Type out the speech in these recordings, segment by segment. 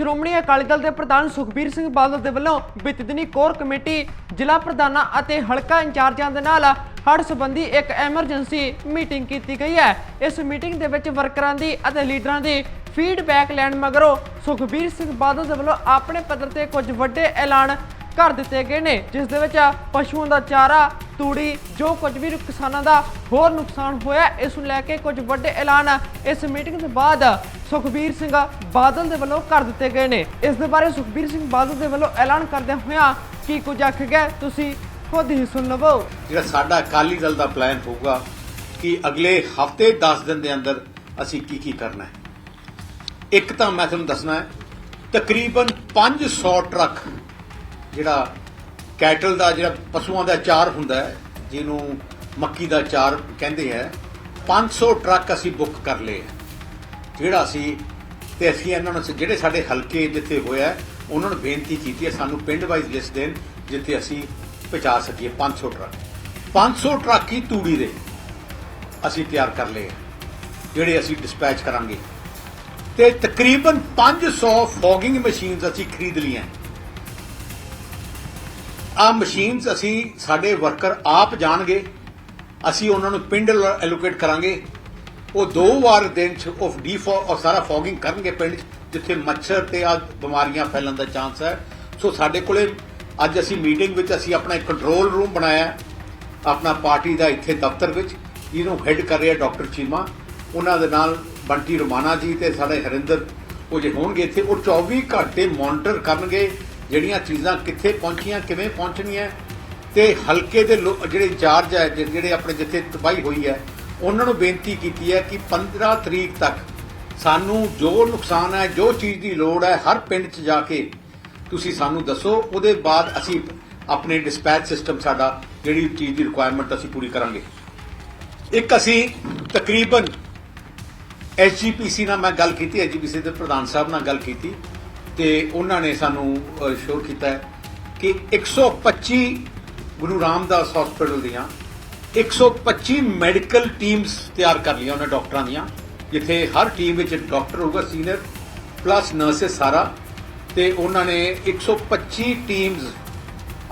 ਸ਼੍ਰੋਮਣੀ ਅਕਾਲੀ ਦਲ ਦੇ ਪ੍ਰਧਾਨ ਸੁਖਬੀਰ ਸਿੰਘ ਬਾਦਲ ਦੇ ਵੱਲੋਂ ਬੀਤੀ ਦਿਨੀ ਕੋਰ ਕਮੇਟੀ, ਜ਼ਿਲ੍ਹਾ ਪ੍ਰਧਾਨਾਂ ਅਤੇ ਹਲਕਾ ਇੰਚਾਰਜਾਂ ਦੇ ਨਾਲ ਹੜ੍ਹ ਸੰਬੰਧੀ ਇੱਕ ਐਮਰਜੈਂਸੀ ਮੀਟਿੰਗ ਕੀਤੀ ਗਈ ਹੈ। ਇਸ ਮੀਟਿੰਗ ਦੇ ਵਿੱਚ ਵਰਕਰਾਂ ਦੀ ਅਤੇ ਲੀਡਰਾਂ ਦੀ ਫੀਡਬੈਕ ਲੈਣ ਮਗਰੋਂ ਸੁਖਬੀਰ ਸਿੰਘ ਬਾਦਲ ਦੇ ਵੱਲੋਂ ਆਪਣੇ ਪੱਧਰ ਤੇ ਕੁਝ ਵੱਡੇ ਐਲਾਨ ਕਰ ਦਿੱਤੇ ਗਏ ਨੇ, ਜਿਸ ਦੇ ਵਿੱਚ ਪਸ਼ੂਆਂ ਦਾ ਚਾਰਾ, ਤੂੜੀ, ਜੋ ਕੁਝ ਵੀ ਕਿਸਾਨਾਂ ਦਾ ਹੋਰ ਨੁਕਸਾਨ ਹੋਇਆ, ਇਸ ਨੂੰ ਲੈ ਕੇ ਕੁਝ ਵੱਡੇ ਐਲਾਨ ਇਸ ਮੀਟਿੰਗ ਤੋਂ ਬਾਅਦ ਸੁਖਬੀਰ ਸਿੰਘ ਬਾਦਲ ਦੇ ਵੱਲੋਂ ਕਰ ਦਿੱਤੇ ਗਏ ਨੇ। ਇਸ ਦੇ ਬਾਰੇ ਸੁਖਬੀਰ ਸਿੰਘ ਬਾਦਲ ਦੇ ਵੱਲੋਂ ਐਲਾਨ ਕਰਦਿਆਂ ਹੋਇਆਂ ਕੀ ਕੁਝ ਆਖਿਆ ਗਿਆ, ਤੁਸੀਂ ਖੁਦ ਹੀ ਸੁਣ ਲਵੋ। ਜਿਹੜਾ ਸਾਡਾ ਅਕਾਲੀ ਦਲ ਦਾ ਪਲਾਨ ਹੋਊਗਾ ਕਿ ਅਗਲੇ ਹਫ਼ਤੇ 10 ਦਿਨ ਦੇ ਅੰਦਰ ਅਸੀਂ ਕੀ ਕੀ ਕਰਨਾ ਹੈ। ਇੱਕ ਤਾਂ ਮੈਂ ਤੁਹਾਨੂੰ ਦੱਸਣਾ ਹੈ, ਤਕਰੀਬਨ 500 ਟਰੱਕ ਜਿਹੜਾ ਕੈਟਲ ਦਾ ਜਿਹੜਾ ਪਸ਼ੂਆਂ ਦਾ ਚਾਰ ਹੁੰਦਾ ਹੈ, ਜਿਹਨੂੰ ਮੱਕੀ ਦਾ ਚਾਰ ਕਹਿੰਦੇ ਹੈ 500 ਟਰੱਕ ਅਸੀਂ ਬੁੱਕ ਕਰ ਲਏ ਹੈ। ਜਿਹੜਾ ਅਸੀਂ ਤੇ ਅਸੀਂ ਇਹਨਾਂ ਨੂੰ ਜਿਹੜੇ ਸਾਡੇ ਹਲਕੇ ਜਿੱਥੇ ਹੋਇਆ ਉਹਨਾਂ ਨੂੰ ਬੇਨਤੀ ਕੀਤੀ ਹੈ, ਸਾਨੂੰ ਪਿੰਡ ਵਾਈਜ਼ ਲਿਸਟ ਦੇਣ, ਜਿੱਥੇ ਅਸੀਂ ਪਹੁੰਚਾ ਸਕੀਏ 500 ਟਰੱਕ। 500 ਟਰੱਕ ਹੀ ਤੂੜੀ ਦੇ ਅਸੀਂ ਤਿਆਰ ਕਰ ਲਏ ਜਿਹੜੇ ਅਸੀਂ ਡਿਸਪੈਚ ਕਰਾਂਗੇ। ਤੇ ਤਕਰੀਬਨ 500 ਫੋਗਿੰਗ ਮਸ਼ੀਨਸ ਅਸੀਂ ਖਰੀਦ ਲਈਆਂ ਆ ਮਸ਼ੀਨਸ ਅਸੀਂ ਸਾਡੇ ਵਰਕਰ ਆਪ ਜਾਣਗੇ ਅਸੀਂ ਉਹਨਾਂ ਨੂੰ ਪਿੰਡ ਐਲੋਕੇਟ ਕਰਾਂਗੇ। ਉਹ ਦੋ ਵਾਰ ਦਿਨ ਚ ਉਹ ਡੀਫੋ ਔਰ ਸਾਰਾ ਫੋਗਿੰਗ ਕਰਨਗੇ ਪਿੰਡ 'ਚ, ਜਿੱਥੇ ਮੱਛਰ ਤੇ ਆ ਬਿਮਾਰੀਆਂ ਫੈਲਣ ਦਾ ਚਾਂਸ ਹੈ। ਸੋ ਸਾਡੇ ਕੋਲੇ ਅੱਜ ਅਸੀਂ ਮੀਟਿੰਗ ਵਿੱਚ ਅਸੀਂ ਆਪਣਾ ਇੱਕ ਕੰਟਰੋਲ ਰੂਮ ਬਣਾਇਆ ਆਪਣਾ ਪਾਰਟੀ ਦਾ ਇੱਥੇ ਦਫ਼ਤਰ ਵਿੱਚ ਜਿਹਨੂੰ ਹੈੱਡ ਕਰ ਰਿਹਾ ਡਾਕਟਰ ਚੀਮਾ। ਉਹਨਾਂ ਦੇ ਨਾਲ ਬੰਟੀ ਰੋਮਾਨਾ ਜੀ ਤੇ ਸਾਡੇ ਹਰਿੰਦਰ ਉਹ ਜੇ ਹੋਣਗੇ ਇੱਥੇ ਉਹ 24 ਘੰਟੇ ਮੋਨੀਟਰ ਕਰਨਗੇ। ਜਿਹੜੀਆਂ ਚੀਜ਼ਾਂ ਕਿੱਥੇ ਪਹੁੰਚੀਆਂ, ਕਿਵੇਂ ਪਹੁੰਚਣੀਆਂ, ਤੇ ਹਲਕੇ ਦੇ ਲੋ- ਜਿਹੜੇ ਇੰਚਾਰਜ ਹੈ ਜਿਹੜੇ ਆਪਣੇ ਜਿੱਥੇ ਤਬਾਹੀ ਹੋਈ ਹੈ, ਉਹਨਾਂ ਨੂੰ ਬੇਨਤੀ ਕੀਤੀ ਹੈ ਕਿ 15 ਤਰੀਕ ਤੱਕ ਸਾਨੂੰ ਜੋ ਨੁਕਸਾਨ ਹੈ, ਜੋ ਚੀਜ਼ ਦੀ ਲੋੜ ਹੈ, ਹਰ ਪਿੰਡ 'ਚ ਜਾ ਕੇ ਤੁਸੀਂ ਸਾਨੂੰ ਦੱਸੋ। ਉਹਦੇ ਬਾਅਦ ਅਸੀਂ ਆਪਣੇ ਡਿਸਪੈਚ ਸਿਸਟਮ ਸਾਡਾ, ਜਿਹੜੀ ਚੀਜ਼ ਦੀ ਰਿਕੁਆਇਰਮੈਂਟ ਅਸੀਂ ਪੂਰੀ ਕਰਾਂਗੇ। ਇੱਕ ਅਸੀਂ ਤਕਰੀਬਨ ਐਸਜੀਪੀਸੀ ਨਾਲ ਮੈਂ ਗੱਲ ਕੀਤੀ ਐਸਜੀਪੀਸੀ ਦੇ ਪ੍ਰਧਾਨ ਸਾਹਿਬ ਨਾਲ ਗੱਲ ਕੀਤੀ। ਤੇ ਉਹਨਾਂ ਨੇ ਸਾਨੂੰ ਸ਼ੋਰ ਕੀਤਾ ਹੈ ਕਿ 125 ਗੁਰੂ ਰਾਮਦਾਸ ਹਸਪੀਟਲ ਦੀਆਂ 125 ਮੈਡੀਕਲ ਟੀਮਸ ਤਿਆਰ ਕਰ ਲਈਆਂ ਉਹਨਾਂ ਡਾਕਟਰਾਂ ਦੀਆਂ, ਜਿੱਥੇ ਹਰ ਟੀਮ ਵਿੱਚ ਡਾਕਟਰ ਹੋਊਗਾ ਸੀਨੀਅਰ ਪਲੱਸ ਨਰਸਿਸ ਸਾਰਾ। ਤੇ ਉਹਨਾਂ ਨੇ 125 ਟੀਮਸ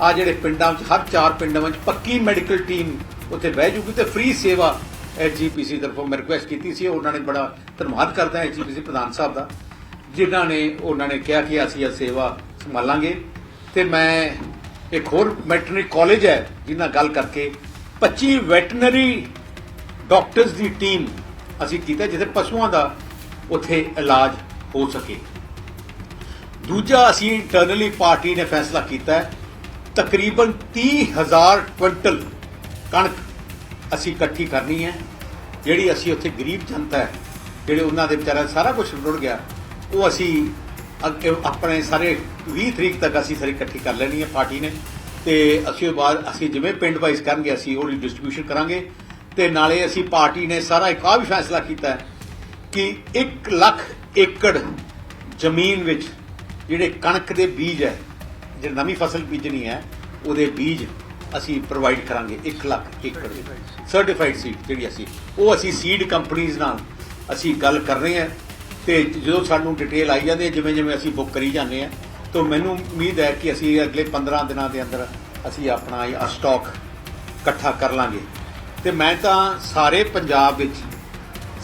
ਆ ਜਿਹੜੇ ਪਿੰਡਾਂ ਵਿੱਚ, ਹਰ ਚਾਰ ਪਿੰਡਾਂ ਵਿੱਚ ਪੱਕੀ ਮੈਡੀਕਲ ਟੀਮ ਉੱਥੇ ਬਹਿ ਜੂਗੀ ਤੇ ਫ੍ਰੀ ਸੇਵਾ ਐਸਜੀਪੀਸੀ ਤਰਫੋਂ ਮੈਂ ਰਿਕੁਐਸਟ ਕੀਤੀ ਸੀ। ਉਹਨਾਂ ਨੇ ਬੜਾ ਧੰਨਵਾਦ ਕਰਦਾ ਐਸਜੀਪੀਸੀ ਪ੍ਰਧਾਨ ਸਾਹਿਬ ਦਾ। ਜਿਨ੍ਹਾਂ ਨੇ, ਉਹਨਾਂ ਨੇ ਕਿਹਾ ਕਿ ਅਸੀਂ ਇਹ ਸੇਵਾ ਸੰਭਾਲਾਂਗੇ। ਤੇ ਮੈਂ ਇੱਕ ਹੋਰ ਵੈਟਰਨਰੀ ਕਾਲਜ ਹੈ, ਜਿਨ੍ਹਾਂ ਗੱਲ ਕਰਕੇ 25 ਵੈਟਰਨਰੀ ਡਾਕਟਰਸ ਦੀ ਟੀਮ ਅਸੀਂ ਕੀਤਾ ਜਿੱਥੇ ਪਸ਼ੂਆਂ ਦਾ ਉੱਥੇ ਇਲਾਜ ਹੋ ਸਕੇ। ਦੂਜਾ ਅਸੀਂ ਇੰਟਰਨਲੀ ਪਾਰਟੀ ਨੇ ਫੈਸਲਾ ਕੀਤਾ ਹੈ, ਤਕਰੀਬਨ 30000 ਕੁਇੰਟਲ ਕਣਕ ਅਸੀਂ ਇਕੱਠੀ ਕਰਨੀ ਹੈ। ਜਿਹੜੀ ਅਸੀਂ ਉੱਥੇ ਗਰੀਬ ਜਨਤਾ ਹੈ, ਜਿਹੜੇ ਉਹਨਾਂ ਦੇ ਵਿਚਾਰਾ ਸਾਰਾ ਕੁਝ ਰੁੜ ਗਿਆ ਉਹ ਅਸੀਂ ਅੱਗੇ ਆਪਣੇ ਸਾਰੇ 20 ਤਰੀਕ ਤੱਕ ਅਸੀਂ ਸਾਰੀ ਇਕੱਠੀ ਕਰ ਲੈਣੀ ਹੈ ਪਾਰਟੀ ਨੇ ਤੇ ਅਸੀਂ ਉਹ ਬਾਅਦ ਅਸੀਂ ਜਿਵੇਂ ਪਿੰਡ ਵਾਈਜ਼ ਕਰਾਂਗੇ ਅਸੀਂ ਉਹਦੀ ਡਿਸਟ੍ਰੀਬਿਊਸ਼ਨ ਕਰਾਂਗੇ ਤੇ ਨਾਲੇ ਅਸੀਂ ਪਾਰਟੀ ਨੇ ਸਾਰਾ ਇੱਕ ਆ ਵੀ ਫੈਸਲਾ ਕੀਤਾ ਹੈ ਕਿ 1 ਲੱਖ ਏਕੜ ਜ਼ਮੀਨ ਵਿੱਚ ਜਿਹੜੇ ਕਣਕ ਦੇ ਬੀਜ ਹੈ ਜਿਹੜੀ ਨਵੀਂ ਫਸਲ ਬੀਜਣੀ ਹੈ ਉਹਦੇ ਬੀਜ ਅਸੀਂ ਪ੍ਰੋਵਾਈਡ ਕਰਾਂਗੇ 1 ਲੱਖ ਏਕੜ ਦੇ। ਸਰਟੀਫਾਈਡ ਸੀਡ ਜਿਹੜੀ ਅਸੀਂ ਉਹ ਅਸੀਂ ਸੀਡ ਕੰਪਨੀਆਂ ਨਾਲ ਅਸੀਂ ਗੱਲ ਕਰ ਰਹੇ ਹਾਂ। ਤੇ ਜਦੋਂ ਸਾਨੂੰ ਡਿਟੇਲ ਆਈ ਜਾਂਦੀ ਹੈ, ਜਿਵੇਂ ਜਿਵੇਂ ਅਸੀਂ ਬੁੱਕ ਕਰੀ ਜਾਂਦੇ ਹਾਂ, ਤਾਂ ਮੈਨੂੰ ਉਮੀਦ ਹੈ ਕਿ ਅਸੀਂ ਅਗਲੇ 15 ਦਿਨਾਂ ਦੇ ਅੰਦਰ ਅਸੀਂ ਆਪਣਾ ਇਹ ਸਟਾਕ ਇਕੱਠਾ ਕਰ ਲਾਂਗੇ। ਤੇ ਮੈਂ ਤਾਂ ਸਾਰੇ ਪੰਜਾਬ ਵਿੱਚ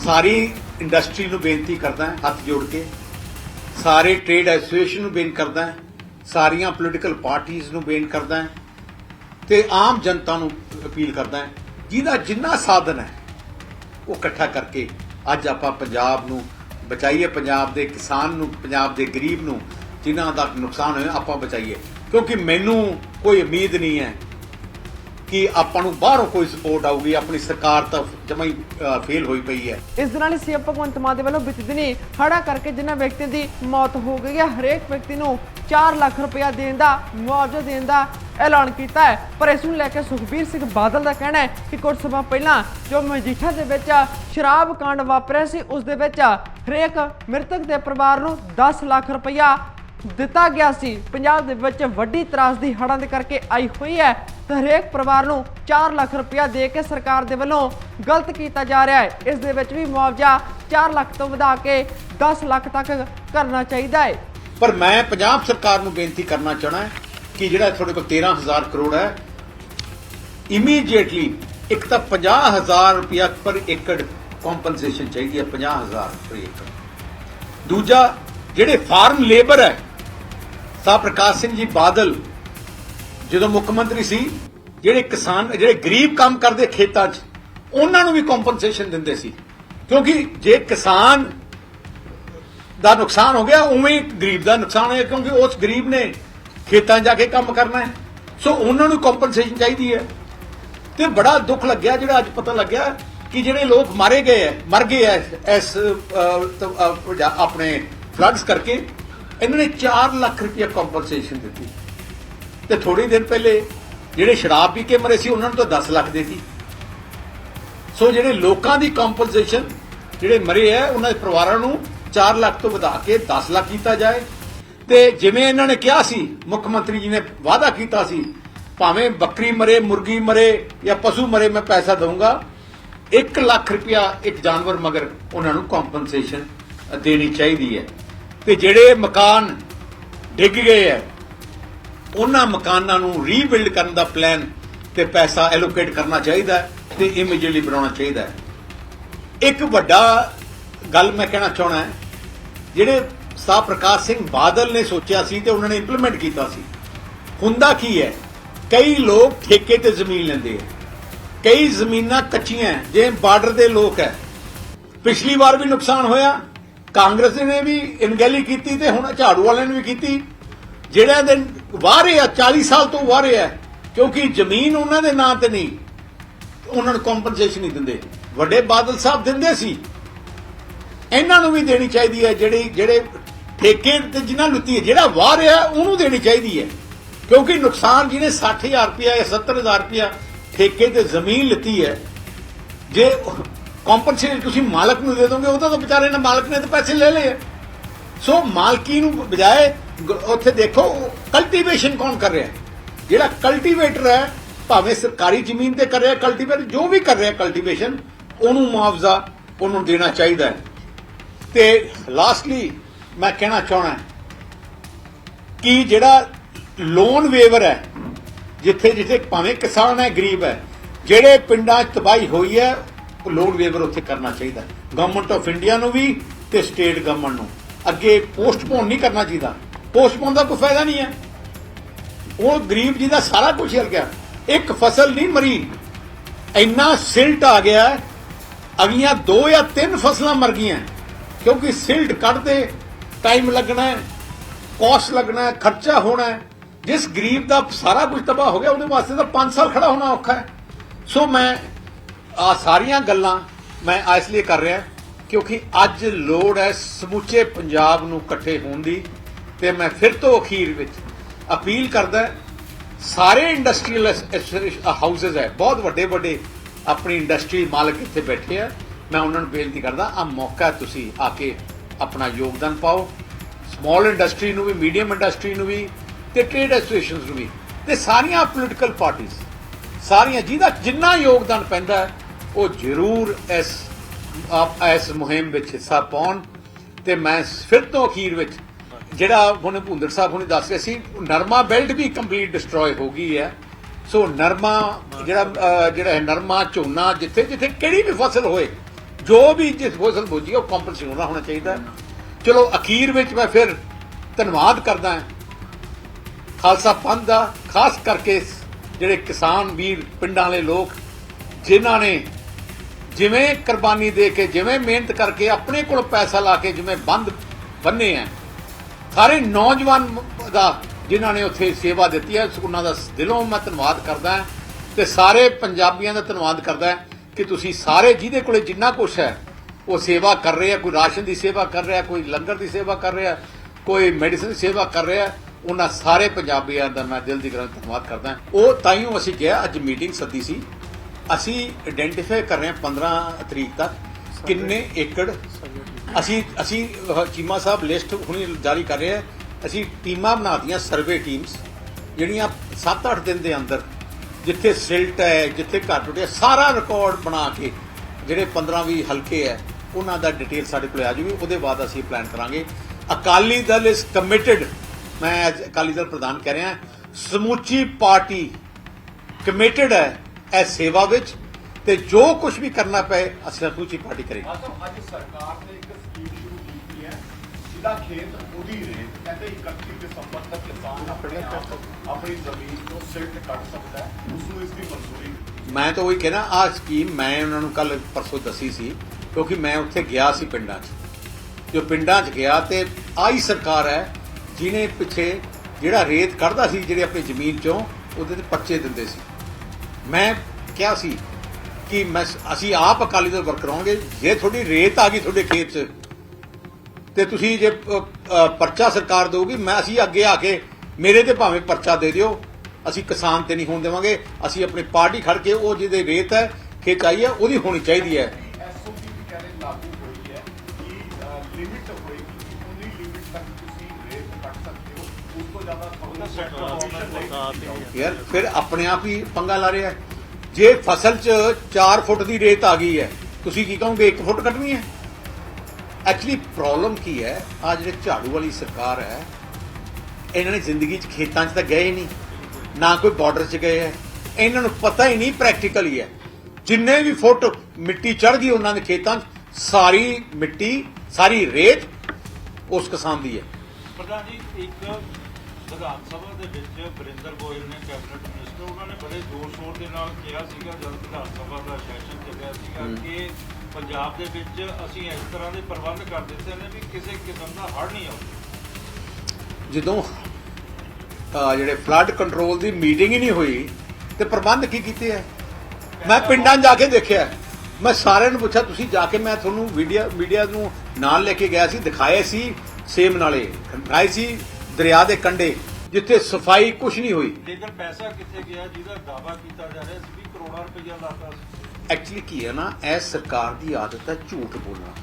ਸਾਰੀ ਇੰਡਸਟਰੀ ਨੂੰ ਬੇਨਤੀ ਕਰਦਾ ਹਾਂ, ਹੱਥ ਜੋੜ ਕੇ। ਸਾਰੇ ਟ੍ਰੇਡ ਐਸੋਸੀਏਸ਼ਨ ਨੂੰ ਬੇਨਤੀ ਕਰਦਾ ਹਾਂ, ਸਾਰੀਆਂ ਪੋਲੀਟੀਕਲ ਪਾਰਟੀਆਂ ਨੂੰ ਬੇਨਤੀ ਕਰਦਾ ਹਾਂ, ਤੇ ਆਮ ਜਨਤਾ ਨੂੰ ਅਪੀਲ ਕਰਦਾ ਹਾਂ, ਜਿਹਦਾ ਜਿੰਨਾ ਸਾਧਨ ਹੈ, ਉਹ ਇਕੱਠਾ ਕਰਕੇ ਅੱਜ ਆਪਾਂ ਪੰਜਾਬ ਨੂੰ ਬਚਾਈਏ ਪੰਜਾਬ ਦੇ ਕਿਸਾਨ ਨੂੰ, ਪੰਜਾਬ ਦੇ ਗਰੀਬ ਨੂੰ, ਜਿਨ੍ਹਾਂ ਦਾ ਨੁਕਸਾਨ ਹੋਇਆ, ਆਪਾਂ ਬਚਾਈਏ। ਕਿਉਂਕਿ ਮੈਨੂੰ ਕੋਈ ਉਮੀਦ ਨਹੀਂ ਹੈ ਕਿ ਆਪਾਂ ਨੂੰ ਬਾਹਰੋਂ ਕੋਈ ਸਪੋਰਟ ਆਊਗੀ। ਆਪਣੀ ਸਰਕਾਰ ਤਾਂ ਜਮਾਂ ਫੇਲ ਹੋਈ ਪਈ ਹੈ। ਇਸ ਦੌਰਾਨ ਨਾਲ ਹੀ ਸੀਐਮ ਭਗਵੰਤ ਮਾਨ ਦੇ ਵੱਲੋਂ ਬੀਤੀ ਦਿਨੀ ਹੜਾ ਕਰਕੇ ਜਿਨ੍ਹਾਂ ਵਿਅਕਤੀਆਂ ਦੀ ਮੌਤ ਹੋ ਗਈ ਹੈ, ਹਰੇਕ ਵਿਅਕਤੀ ਨੂੰ 4 ਲੱਖ ਰੁਪਇਆ ਦੇਣ ਦਾ, ਮੁਆਵਜ਼ਾ ਦੇਣ ਦਾ ਐਲਾਨ ਕੀਤਾ ਹੈ। ਪਰ ਇਸ ਨੂੰ ਲੈ ਕੇ ਸੁਖਬੀਰ ਸਿੰਘ ਬਾਦਲ ਦਾ ਕਹਿਣਾ ਹੈ ਕਿ ਕੁਝ ਸਮਾਂ ਪਹਿਲਾਂ ਜੋ ਮਜੀਠਾ ਦੇ ਵਿੱਚ ਸ਼ਰਾਬ ਕਾਂਡ ਵਾਪਰਿਆ ਸੀ, ਉਸ ਦੇ ਵਿੱਚ ਹਰੇਕ ਮ੍ਰਿਤਕ ਦੇ ਪਰਿਵਾਰ ਨੂੰ 10 ਲੱਖ ਰੁਪਇਆ ਦਿੱਤਾ ਗਿਆ ਸੀ। ਪੰਜਾਬ ਦੇ ਵਿੱਚ ਵੱਡੀ ਤਰਾਸਦੀ ਹੜ੍ਹਾਂ ਦੇ ਕਰਕੇ ਆਈ ਹੋਈ ਹੈ। ਤੇ ਹਰੇਕ ਪਰਿਵਾਰ ਨੂੰ 4 ਲੱਖ ਰੁਪਇਆ ਦੇ ਕੇ ਸਰਕਾਰ ਦੇ ਵੱਲੋਂ ਗਲਤ ਕੀਤਾ ਜਾ ਰਿਹਾ ਹੈ। ਇਸ ਦੇ ਵਿੱਚ ਵੀ ਮੁਆਵਜ਼ਾ 4 ਲੱਖ ਤੋਂ ਵਧਾ ਕੇ 10 ਲੱਖ ਤੱਕ ਕਰਨਾ ਚਾਹੀਦਾ ਹੈ। ਪਰ ਮੈਂ ਪੰਜਾਬ ਸਰਕਾਰ ਨੂੰ ਬੇਨਤੀ ਕਰਨਾ ਚਾਹਣਾ ਕਿ ਜਿਹੜਾ ਤੁਹਾਡੇ ਕੋਲ 13000 ਕਰੋੜ ਹੈ ਇਮੀਡੀਏਟਲੀ ਇੱਕ ਤਾਂ 50000 ਰੁਪਇਆ ਪਰ ਏਕੜ ਕੰਪਨਸੇਸ਼ਨ ਚਾਹੀਦੀ ਹੈ 50000 ਪਰ ਏਕੜ। ਦੂਜਾ, ਜਿਹੜੇ ਫਾਰਮ ਲੇਬਰ ਹੈ, ਸਾ ਪ੍ਰਕਾਸ਼ ਸਿੰਘ ਜੀ ਬਾਦਲ, ਜਦੋਂ ਮੁੱਖ ਮੰਤਰੀ ਸੀ, ਜਿਹੜੇ ਕਿਸਾਨ, ਜਿਹੜੇ ਗਰੀਬ ਕੰਮ ਕਰਦੇ ਖੇਤਾਂ 'ਚ, ਉਹਨਾਂ ਨੂੰ ਵੀ ਕੰਪਨਸੇਸ਼ਨ ਦਿੰਦੇ ਸੀ। ਕਿਉਂਕਿ ਜੇ ਕਿਸਾਨ ਦਾ ਨੁਕਸਾਨ ਹੋ ਗਿਆ, ਉਵੇਂ ਗਰੀਬ ਦਾ ਨੁਕਸਾਨ ਹੋਇਆ ਕਿਉਂਕਿ ਉਸ ਗਰੀਬ ਨੇ। ਖੇਤਾਂ 'ਚ ਜਾ ਕੇ ਕੰਮ ਕਰਨਾ ਹੈ। ਸੋ ਉਹਨਾਂ ਨੂੰ ਕੰਪਨਸੇਸ਼ਨ ਚਾਹੀਦੀ ਹੈ। ਤੇ ਬੜਾ ਦੁੱਖ ਲੱਗਿਆ, ਜਿਹੜਾ ਅੱਜ ਪਤਾ ਲੱਗਿਆ ਕਿ ਜਿਹੜੇ ਲੋਕ ਮਾਰੇ ਗਏ ਐ ਮਰ ਗਏ ਐ ਇਸ ਆਪਣੇ ਫਲੱਡਸ ਕਰਕੇ, ਇਹਨਾਂ ਨੇ 4 ਲੱਖ ਰੁਪਏ ਕੰਪਨਸੇਸ਼ਨ ਦਿੱਤੀ। ਤੇ ਥੋੜੀ ਦਿਨ ਪਹਿਲੇ ਜਿਹੜੇ ਸ਼ਰਾਬ ਪੀ ਕੇ ਮਰੇ ਸੀ, ਉਹਨਾਂ ਨੂੰ ਤਾਂ 10 ਲੱਖ ਦੇਤੀ। ਸੋ ਜਿਹੜੇ ਲੋਕਾਂ ਦੀ ਕੰਪਨਸੇਸ਼ਨ ਜਿਹੜੇ ਮਰੇ ਐ ਉਹਨਾਂ ਦੇ ਪਰਿਵਾਰਾਂ ਨੂੰ 4 ਲੱਖ ਤੋਂ ਵਧਾ ਕੇ 10 ਲੱਖ ਕੀਤਾ ਜਾਏ। ਤੇ ਜਿਵੇਂ ਇਹਨਾਂ ਨੇ ਕਿਹਾ ਸੀ, ਮੁੱਖ ਮੰਤਰੀ ਜੀ ਨੇ ਵਾਅਦਾ ਕੀਤਾ ਸੀ, ਭਾਵੇਂ ਬੱਕਰੀ ਮਰੇ, ਮੁਰਗੀ ਮਰੇ ਜਾਂ ਪਸ਼ੂ ਮਰੇ, ਮੈਂ ਪੈਸਾ ਦਊਂਗਾ। 1 ਲੱਖ ਰੁਪਇਆ ਇੱਕ ਜਾਨਵਰ ਮਗਰ ਉਹਨਾਂ ਨੂੰ ਕੰਪਨਸੇਸ਼ਨ ਦੇਣੀ ਚਾਹੀਦੀ ਹੈ। ਤੇ ਜਿਹੜੇ ਮਕਾਨ ਡਿੱਗ ਗਏ ਹੈ, ਉਹਨਾਂ ਮਕਾਨਾਂ ਨੂੰ ਰੀਬਿਲਡ ਕਰਨ ਦਾ ਪਲਾਨ ਤੇ ਪੈਸਾ ਐਲੋਕੇਟ ਕਰਨਾ ਚਾਹੀਦਾ ਹੈ ਤੇ ਇਮੀਡੀਏਟਲੀ ਬਣਾਉਣਾ ਚਾਹੀਦਾ ਇੱਕ ਵੱਡਾ ਗੱਲ ਮੈਂ ਕਹਿਣਾ ਚਾਹਣਾ ਜਿਹੜੇ ਸਾਹਿਬ ਪ੍ਰਕਾਸ਼ ਸਿੰਘ ਬਾਦਲ ਨੇ ਸੋਚਿਆ ਸੀ ਤੇ ਉਹਨਾਂ ਨੇ ਇੰਪਲੀਮੈਂਟ ਕੀਤਾ ਸੀ। ਹੁੰਦਾ ਕੀ ਹੈ? ਕਈ ਲੋਕ ਠੇਕੇ ਤੇ ਜ਼ਮੀਨ ਲੈਂਦੇ ਆ। ਕਈ ਜ਼ਮੀਨਾਂ ਕੱਚੀਆਂ ਜੇ ਬਾਰਡਰ ਦੇ ਲੋਕ ਹੈ। ਪਿਛਲੀ ਵਾਰ ਵੀ ਨੁਕਸਾਨ ਹੋਇਆ। ਕਾਂਗਰਸ ਨੇ ਵੀ ਇਨਗੈਲੀ ਕੀਤੀ ਤੇ ਹੁਣ ਝਾੜੂ ਵਾਲਿਆਂ ਨੇ ਵੀ ਕੀਤੀ। ਜਿਹੜਾ ਦੇ ਵਾਰੇ ਆ 40 ਸਾਲ ਤੋਂ ਵਾਰੇ ਆ, ਕਿਉਂਕਿ ਜ਼ਮੀਨ ਉਹਨਾਂ ਦੇ ਨਾਂ ਤੇ ਨਹੀਂ, ਉਹਨਾਂ ਨੂੰ ਕੰਪਨਸੇਸ਼ਨ ਨਹੀਂ ਦਿੰਦੇ। ਵੱਡੇ ਬਾਦਲ ਸਾਹਿਬ ਦਿੰਦੇ ਸੀ। ਇਹਨਾਂ ਨੂੰ ਵੀ ਦੇਣੀ ਚਾਹੀਦੀ ਹੈ ਜਿਹੜੀ, ਜਿਹੜੇ ਠੇਕੇ ਤੇ ਜਿਨ੍ਹਾਂ ਲੁੱਤੀ ਹੈ, ਜਿਹੜਾ ਵਾਹ ਰਿਹਾ, ਉਹਨੂੰ ਦੇਣੀ ਚਾਹੀਦੀ ਹੈ। ਕਿਉਂਕਿ ਨੁਕਸਾਨ ਜਿਹਨੇ 60000 ਰੁਪਇਆ ਜਾਂ 70000 ਰੁਪਇਆ ਠੇਕੇ ਤੇ ਜ਼ਮੀਨ ਲਿੱਤੀ ਹੈ, ਜੇ ਕੰਪਨਸੇਸ਼ਨ ਤੁਸੀਂ ਮਾਲਕ ਨੂੰ ਦੇ ਦੋਗੇ, ਉਹਦਾ ਤਾਂ ਵਿਚਾਰੇ ਨੇ ਮਾਲਕ ਨੇ ਤਾਂ ਪੈਸੇ ਲੈ ਲਏ ਆ। ਸੋ ਮਾਲਕੀ ਨੂੰ ਬਜਾਏ ਉੱਥੇ ਦੇਖੋ ਕਲਟੀਵੇਸ਼ਨ ਕੌਣ ਕਰ ਰਿਹਾ? ਜਿਹੜਾ ਕਲਟੀਵੇਟਰ ਹੈ, ਭਾਵੇਂ ਸਰਕਾਰੀ ਜ਼ਮੀਨ ਤੇ ਕਰ ਰਿਹਾ ਕਲਟੀਵੇਟਰ ਜੋ ਵੀ ਕਰ ਰਿਹਾ ਕਲਟੀਵੇਸ਼ਨ ਉਹਨੂੰ ਮੁਆਵਜ਼ਾ ਉਹਨੂੰ ਦੇਣਾ ਚਾਹੀਦਾ ਹੈ। ਤੇ ਲਾਸਟਲੀ ਮੈਂ ਕਹਿਣਾ ਚਾਹਣਾ ਕਿ ਜਿਹੜਾ ਲੋਨ ਵੇਵਰ ਹੈ, ਜਿੱਥੇ ਜਿੱਥੇ ਭਾਵੇਂ ਕਿਸਾਨ ਹੈ, ਗਰੀਬ ਹੈ, ਜਿਹੜੇ ਪਿੰਡਾਂ 'ਚ ਤਬਾਹੀ ਹੋਈ ਹੈ ਉਹ ਲੋਨ ਵੇਵਰ ਉੱਥੇ ਕਰਨਾ ਚਾਹੀਦਾ ਗਵਰਨਮੈਂਟ ਆਫ ਇੰਡੀਆ ਨੂੰ ਵੀ ਤੇ ਸਟੇਟ ਗਵਰਨਮੈਂਟ ਨੂੰ। ਅੱਗੇ ਪੋਸਟਪੋਨ ਨਹੀਂ ਕਰਨਾ ਚਾਹੀਦਾ। ਪੋਸਟਪੋਨ ਦਾ ਕੋਈ ਫਾਇਦਾ ਨਹੀਂ ਹੈ। ਉਹ ਗਰੀਬ ਜੀ ਦਾ ਸਾਰਾ ਕੁਝ ਹਿਲ ਗਿਆ। ਇੱਕ ਫਸਲ ਨਹੀਂ ਮਰੀ। ਇੰਨਾ ਸਿਲਟ ਆ ਗਿਆ ਅਗਲੀਆਂ ਦੋ ਜਾਂ ਤਿੰਨ ਫਸਲਾਂ ਮਰ ਗਈਆਂ। ਕਿਉਂਕਿ ਸਿਲਡ ਕੱਢਦੇ ਟਾਈਮ ਲੱਗਣਾ ਕੋਸਟ ਲੱਗਣਾ ਖਰਚਾ ਹੋਣਾ ਜਿਸ ਗਰੀਬ ਦਾ ਸਾਰਾ ਕੁਝ ਤਬਾਹ ਹੋ ਗਿਆ, ਉਹਦੇ ਵਾਸਤੇ ਤਾਂ 5 ਸਾਲ ਖੜਾ ਹੋਣਾ ਔਖਾ ਹੈ। ਸੋ ਮੈਂ ਆ ਸਾਰੀਆਂ ਗੱਲਾਂ ਮੈਂ ਇਸ ਲਈ ਕਰ ਰਿਹਾ, ਕਿਉਂਕਿ ਅੱਜ ਲੋੜ ਹੈ ਸਮੁੱਚੇ ਪੰਜਾਬ ਨੂੰ ਇਕੱਠੇ ਹੋਣ ਦੀ, ਤੇ ਮੈਂ ਫਿਰ ਤੋਂ ਅਖੀਰ ਵਿੱਚ ਅਪੀਲ ਕਰਦਾ ਸਾਰੇ ਇੰਡਸਟਰੀਅਲ ਹਾਊਸਸ ਹੈ, ਬਹੁਤ ਵੱਡੇ ਵੱਡੇ ਆਪਣੀ ਇੰਡਸਟਰੀ ਮਾਲਕ ਇੱਥੇ ਬੈਠੇ ਆ। ਮੈਂ ਉਹਨਾਂ ਨੂੰ ਬੇਨਤੀ ਕਰਦਾ, ਆ ਮੌਕਾ ਤੁਸੀਂ ਆ ਕੇ ਆਪਣਾ ਯੋਗਦਾਨ ਪਾਓ। ਸਮਾਲ ਇੰਡਸਟਰੀ ਨੂੰ ਵੀ ਮੀਡੀਅਮ ਇੰਡਸਟਰੀ ਨੂੰ ਵੀ, ਤੇ ਟ੍ਰੇਡ ਐਸੋਸੀਏਸ਼ਨਸ ਨੂੰ ਵੀ, ਤੇ ਸਾਰੀਆਂ ਪੋਲੀਟੀਕਲ ਪਾਰਟੀਆਂ ਸਾਰੀਆਂ ਜਿਹਦਾ ਜਿੰਨਾ ਯੋਗਦਾਨ ਪੈਂਦਾ ਉਹ ਜ਼ਰੂਰ ਇਸ, ਆਪ ਇਸ ਮੁਹਿੰਮ ਵਿੱਚ ਹਿੱਸਾ ਪਾਉਣ। ਤੇ ਮੈਂ ਫਿਰ ਤੋਂ ਅਖੀਰ ਵਿੱਚ ਜਿਹੜਾ ਹੁਣ ਭੁੰਦਰ ਸਾਹਿਬ ਹੁਣੇ ਦੱਸ ਰਹੇ ਸੀ, ਨਰਮਾ ਬੈਲਟ ਵੀ ਕੰਪਲੀਟ ਡਿਸਟਰੋਏ ਹੋ ਗਈ ਹੈ। ਸੋ ਨਰਮਾ ਜਿਹੜਾ ਜਿਹੜਾ ਨਰਮਾ ਝੋਨਾ ਜਿੱਥੇ ਜਿੱਥੇ ਕਿਹੜੀ ਵੀ ਫਸਲ ਹੋਏ ਜੋ ਵੀ ਜਿਸ ਫਸਲ ਬੋਝੀ ਉਹ ਕੰਪਨਸੇਸ਼ਨ ਹੋਣਾ ਹੋਣਾ ਚਾਹੀਦਾ ਚਲੋ, ਅਖੀਰ ਵਿੱਚ ਮੈਂ ਫਿਰ ਧੰਨਵਾਦ ਕਰਦਾ ਹਾਂ। ਖਾਲਸਾ ਪੰਥ ਦਾ, ਖਾਸ ਕਰਕੇ ਜਿਹੜੇ ਕਿਸਾਨ ਵੀਰ, ਪਿੰਡਾਂ ਵਾਲੇ ਲੋਕ, ਜਿਨ੍ਹਾਂ ਨੇ ਜਿਵੇਂ ਕੁਰਬਾਨੀ ਦੇ ਕੇ, ਜਿਵੇਂ ਮਿਹਨਤ ਕਰਕੇ ਆਪਣੇ ਕੋਲ ਪੈਸਾ ਲਾ ਕੇ ਜਿਵੇਂ ਬੰਦ ਬੰਨੇ ਆ, ਸਾਰੇ ਨੌਜਵਾਨ ਦਾ, ਜਿਨ੍ਹਾਂ ਨੇ ਉੱਥੇ ਸੇਵਾ ਦਿੱਤੀ ਹੈ, ਉਹਨਾਂ ਦਾ ਦਿਲੋਂ ਮੈਂ ਧੰਨਵਾਦ ਕਰਦਾ ਹਾਂ ਤੇ ਸਾਰੇ ਪੰਜਾਬੀਆਂ ਦਾ ਧੰਨਵਾਦ ਕਰਦਾ ਕਿ ਤੁਸੀਂ ਸਾਰੇ ਜਿਹਦੇ ਕੋਲੇ ਜਿੰਨਾ ਕੁਛ ਹੈ, ਉਹ ਸੇਵਾ ਕਰ ਰਹੇ ਆ, ਕੋਈ ਰਾਸ਼ਨ ਦੀ ਸੇਵਾ ਕਰ ਰਿਹਾ, ਕੋਈ ਲੰਗਰ ਦੀ ਸੇਵਾ ਕਰ ਰਿਹਾ, ਕੋਈ ਮੈਡੀਸਨ ਦੀ ਸੇਵਾ ਕਰ ਰਿਹਾ, ਉਹਨਾਂ ਸਾਰੇ ਪੰਜਾਬੀਆਂ ਦਾ ਮੈਂ ਦਿਲ ਦੀ ਗਰਾਂ ਧੰਨਵਾਦ ਕਰਦਾ। ਹਾਂ। ਉਹ ਤਾਈਓ ਅਸੀਂ ਕਿਹਾ, ਅੱਜ ਮੀਟਿੰਗ ਸੱਦੀ ਸੀ। ਅਸੀਂ ਆਇਡੈਂਟੀਫਾਈ ਕਰ ਰਹੇ ਹਾਂ 15 ਤਰੀਕ ਤੱਕ, ਕਿੰਨੇ ਏਕੜ। ਅਸੀਂ ਅਸੀਂ ਚੀਮਾ ਸਾਹਿਬ ਲਿਸਟ ਹੁਣੀ ਜਾਰੀ ਕਰ ਰਹੇ ਹਾਂ। ਅਸੀਂ ਟੀਮਾਂ ਬਣਾਤੀਆਂ ਸਰਵੇ ਟੀਮਸ ਜਿਹੜੀਆਂ 7-8 ਦਿਨ ਦੇ ਅੰਦਰ ਜਿੱਥੇ ਸਿਲਟ ਹੈ, ਜਿੱਥੇ ਘਰ ਟੁੱਟਿਆ ਸਾਰਾ ਰਿਕਾਰਡ ਬਣਾ ਕੇ ਜਿਹੜੇ 15-20 ਹਲਕੇ ਹੈ, ਉਹਨਾਂ ਦਾ ਡਿਟੇਲ ਸਾਡੇ ਕੋਲ ਆ ਜੂਗੀ, ਉਹਦੇ ਬਾਅਦ ਅਸੀਂ ਪਲਾਨ ਕਰਾਂਗੇ। ਅਕਾਲੀ ਦਲ ਇਸ ਕਮਿਟਡ ਮੈਂ ਅੱਜ ਅਕਾਲੀ ਦਲ ਪ੍ਰਧਾਨ ਕਹਿ ਰਿਹਾ, ਸਮੁੱਚੀ ਪਾਰਟੀ ਕਮਿਟਡ ਹੈ ਇਹ ਸੇਵਾ ਵਿੱਚ, ਤੇ ਜੋ ਕੁਝ ਵੀ ਕਰਨਾ ਪਏ, ਅਸੀਂ ਸਮੁੱਚੀ ਪਾਰਟੀ ਕਰੇਗੀ। ਅੱਜ ਸਰਕਾਰ ਨੇ ਇੱਕ ਸਕੀਮ ਸ਼ੁਰੂ ਕੀਤੀ ਹੈ, ਜਿਹਦਾ ਖੇਤ ਉਹਦੀ ਰੇਤ ਕਹਿੰਦੇ 31 ਦਸੰਬਰ ਤੱਕ ਆਪਣੀ ਜ਼ਮੀਨ ਤੋਂ ਸਿਲਟ ਕੱਢ ਸਕਦਾ ਹੈ ਉਸ ਨੂੰ ਇਸ ਦੀ ਮਨਜ਼ੂਰੀ ਮੈਂ ਤਾਂ ਉਹੀ ਕਹਿਣਾ, ਆਹ ਸਕੀਮ ਮੈਂ ਉਹਨਾਂ ਨੂੰ ਕੱਲ ਪਰਸੋਂ ਦੱਸੀ ਸੀ, ਕਿਉਂਕਿ ਮੈਂ ਉੱਥੇ ਗਿਆ ਸੀ ਪਿੰਡਾਂ 'ਚ। ਜੋ ਪਿੰਡਾਂ 'ਚ ਗਿਆ ਤੇ ਆਈ ਸਰਕਾਰ ਹੈ ਜਿਨੇ ਪਿੱਛੇ ਜਿਹੜਾ ਰੇਤ ਕੱਢਦਾ ਸੀ, ਜਿਹੜੇ ਆਪਣੀ ਜ਼ਮੀਨ 'ਚੋਂ, ਉਹਦੇ ਤੇ ਪਰਚੇ ਦਿੰਦੇ ਸੀ। ਮੈਂ ਕਿਹਾ ਸੀ ਕਿ ਮੈਂ ਅਸੀਂ ਆਪ ਅਕਾਲੀ ਦਲ ਵਰਕਰ ਹੋਵਾਂਗੇ ਜੇ ਤੁਹਾਡੀ ਰੇਤ ਆ ਗਈ ਤੁਹਾਡੇ ਖੇਤ 'ਚ, ਤੇ ਤੁਸੀਂ ਜੇ ਪਰਚਾ ਸਰਕਾਰ ਦੇਊਗੀ, ਮੈਂ ਅਸੀਂ ਅੱਗੇ ਆ ਕੇ ਮੇਰੇ ਤੇ ਭਾਵੇਂ ਪਰਚਾ ਦੇ ਦਿਓ ਅਸੀਂ ਕਿਸਾਨ ਤੇ ਨਹੀਂ ਹੋਣ ਦੇਵਾਂਗੇ ਅਸੀਂ ਆਪਣੀ ਪਾਰਟੀ ਖੜ ਕੇ ਉਹ ਜਿਹਦੇ ਰੇਤ ਹੈ ਖੇਚਾਈ ਹੈ ਉਹਦੀ ਹੋਣੀ ਚਾਹੀਦੀ ਹੈ। ਐਸਓਪੀ ਵੀ ਕਹਿੰਦੇ ਲਾਗੂ ਹੋਈ ਹੈ ਕਿ ਲਿਮਿਟ ਹੋਏਗੀ ਕਿ ਉਨੀ ਲਿਮਿਟ ਤੱਕ ਤੁਸੀਂ ਰੇਤ ਕੱਢ ਸਕਦੇ ਹੋ ਉਸ ਤੋਂ ਜ਼ਿਆਦਾ ਤੁਹਾਨੂੰ ਸੈਂਟਰਲ ਨਹੀਂ ਦਿੱਤੀ ਯਾਰ ਫਿਰ ਆਪਣੇ ਆਪ ਹੀ ਪੰਗਾ ਲਾ ਰਿਹਾ ਹੈ। ਜੇ ਫਸਲ 'ਚ 4 ਫੁੱਟ ਦੀ ਰੇਤ ਆ ਗਈ ਹੈ ਤੁਸੀਂ ਕੀ ਕਹੋਗੇ 1 ਫੁੱਟ ਕੱਢਣੀ ਹੈ? ਐਕਚੁਅਲੀ ਪ੍ਰੋਬਲਮ ਕੀ ਹੈ ਆ ਜਿਹੜੇ ਝਾੜੂ ਵਾਲੀ ਸਰਕਾਰ ਹੈ ਇਹਨਾਂ ਨੇ ਜ਼ਿੰਦਗੀ 'ਚ ਖੇਤਾਂ 'ਚ ਤਾਂ ਗਏ ਨਹੀਂ ਨਾ ਕੋਈ ਬਾਰਡਰ 'ਚ ਗਏ ਹੈ। ਇਹਨਾਂ ਨੂੰ ਪਤਾ ਹੀ ਨਹੀਂ ਪ੍ਰੈਕਟੀਕਲ ਹੀ। ਹੈ ਜਿੰਨੇ ਵੀ ਫੁੱਟ ਮਿੱਟੀ ਚੜ ਗਈ ਉਹਨਾਂ ਦੇ ਖੇਤਾਂ 'ਚ ਸਾਰੀ ਮਿੱਟੀ ਸਾਰੀ ਰੇਤ ਉਸ ਕਿਸਾਨ ਦੀ ਹੈ। ਪ੍ਰਧਾਨ ਜੀ ਇੱਕ ਵਿਧਾਨ ਸਭਾ ਦੇ ਵਿੱਚ ਵਰਿੰਦਰ ਗੋਇਲ ਨੇ ਕੈਬਨਿਟ ਮਿਨਿਸਟਰ ਉਹਨਾਂ ਨੇ ਬੜੇ ਜ਼ੋਰ ਸ਼ੋਰ ਦੇ ਨਾਲ ਕਿਹਾ ਸੀਗਾ ਜਦ ਵਿਧਾਨ ਸਭਾ ਦਾ ਸੈਸ਼ਨ ਚੱਲਿਆ ਸੀਗਾ। ਕਿ ਪੰਜਾਬ ਦੇ ਵਿੱਚ ਅਸੀਂ ਇਸ ਤਰ੍ਹਾਂ ਦੇ ਪ੍ਰਬੰਧ ਕਰ ਦਿੱਤੇ ਨੇ ਵੀ ਕਿਸੇ ਕਿਸਮ ਦਾ ਹੜ੍ਹ ਨਹੀਂ ਆਉਂਦਾ। ਜਦੋਂ ਜਿਹੜੇ ਫਲੱਡ ਕੰਟਰੋਲ ਦੀ ਮੀਟਿੰਗ ਹੀ ਨਹੀਂ ਹੋਈ ਤੇ ਪ੍ਰਬੰਧ ਕੀ ਕੀਤੇ ਹੈ ਮੈਂ ਪਿੰਡਾਂ ਜਾ ਕੇ ਦੇਖਿਆ। ਮੈਂ ਸਾਰਿਆਂ ਨੂੰ ਪੁੱਛਿਆ ਤੁਸੀਂ ਜਾ ਕੇ ਮੈਂ ਤੁਹਾਨੂੰ ਵੀਡੀਓ ਮੀਡੀਆ ਨੂੰ ਨਾਲ ਲੈ ਕੇ ਗਿਆ ਸੀ ਦਿਖਾਏ ਸੀ ਸੇਮ ਨਾਲੇ ਦਿਖਾਏ ਸੀ ਦਰਿਆ ਦੇ ਕੰਢੇ ਜਿੱਥੇ ਸਫ਼ਾਈ ਕੁਝ ਨਹੀਂ ਹੋਈ। ਲੇਕਿਨ ਪੈਸਾ ਕਿੱਥੇ ਗਿਆ ਜਿਹਦਾ ਦਾਵਾ ਕੀਤਾ ਜਾ ਰਿਹਾ ਸੀ ਵੀ ਕਰੋੜਾਂ ਰੁਪਈਆ ਲਾਤਾ ਸੀ। ਐਕਚੁਅਲੀ ਕੀ ਹੈ ਨਾ ਇਹ ਸਰਕਾਰ ਦੀ ਆਦਤ ਹੈ ਝੂਠ ਬੋਲਣਾ।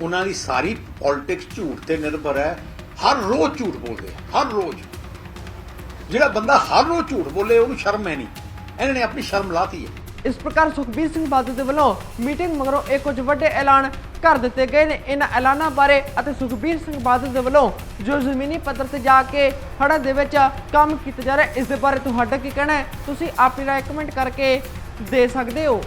ਉਹਨਾਂ ਦੀ ਸਾਰੀ ਪੋਲਿਟਿਕਸ ਝੂਠ ਤੇ ਨਿਰਭਰ ਹੈ। ਹਰ ਰੋਜ਼ ਝੂਠ ਬੋਲਦੇ ਹਰ ਰੋਜ਼। ਜਿਹੜਾ ਬੰਦਾ ਹਰ ਰੋਜ਼ ਝੂਠ ਬੋਲੇ, ਉਹਨੂੰ ਸ਼ਰਮ ਹੈ ਨਹੀਂ। ਇਹਨਾਂ ਨੇ ਆਪਣੀ ਸ਼ਰਮ ਲਾਤੀ ਹੈ। ਇਸ ਪ੍ਰਕਾਰ ਸੁਖਬੀਰ ਸਿੰਘ ਬਾਦਲ ਦੇ ਵੱਲੋਂ ਮੀਟਿੰਗ ਮਗਰੋਂ ਇਹ ਕੁਝ ਵੱਡੇ ਐਲਾਨ ਕਰ ਦਿੱਤੇ ਗਏ ਨੇ। ਇਹਨਾਂ ਐਲਾਨਾਂ ਬਾਰੇ ਅਤੇ ਸੁਖਬੀਰ ਸਿੰਘ ਬਾਦਲ ਦੇ ਵੱਲੋਂ ਜੋ ਜ਼ਮੀਨੀ ਪੱਧਰ ਤੇ ਜਾ ਕੇ ਹੜ੍ਹਾਂ ਦੇ ਵਿੱਚ ਕੰਮ ਕੀਤਾ ਜਾ ਰਿਹਾ, ਇਸ ਦੇ ਬਾਰੇ ਤੁਹਾਡਾ ਕੀ ਕਹਿਣਾ ਹੈ? ਤੁਸੀਂ ਆਪਣੀ ਰਾਏ ਕਮੈਂਟ ਕਰਕੇ ਦੇ ਸਕਦੇ ਹੋ।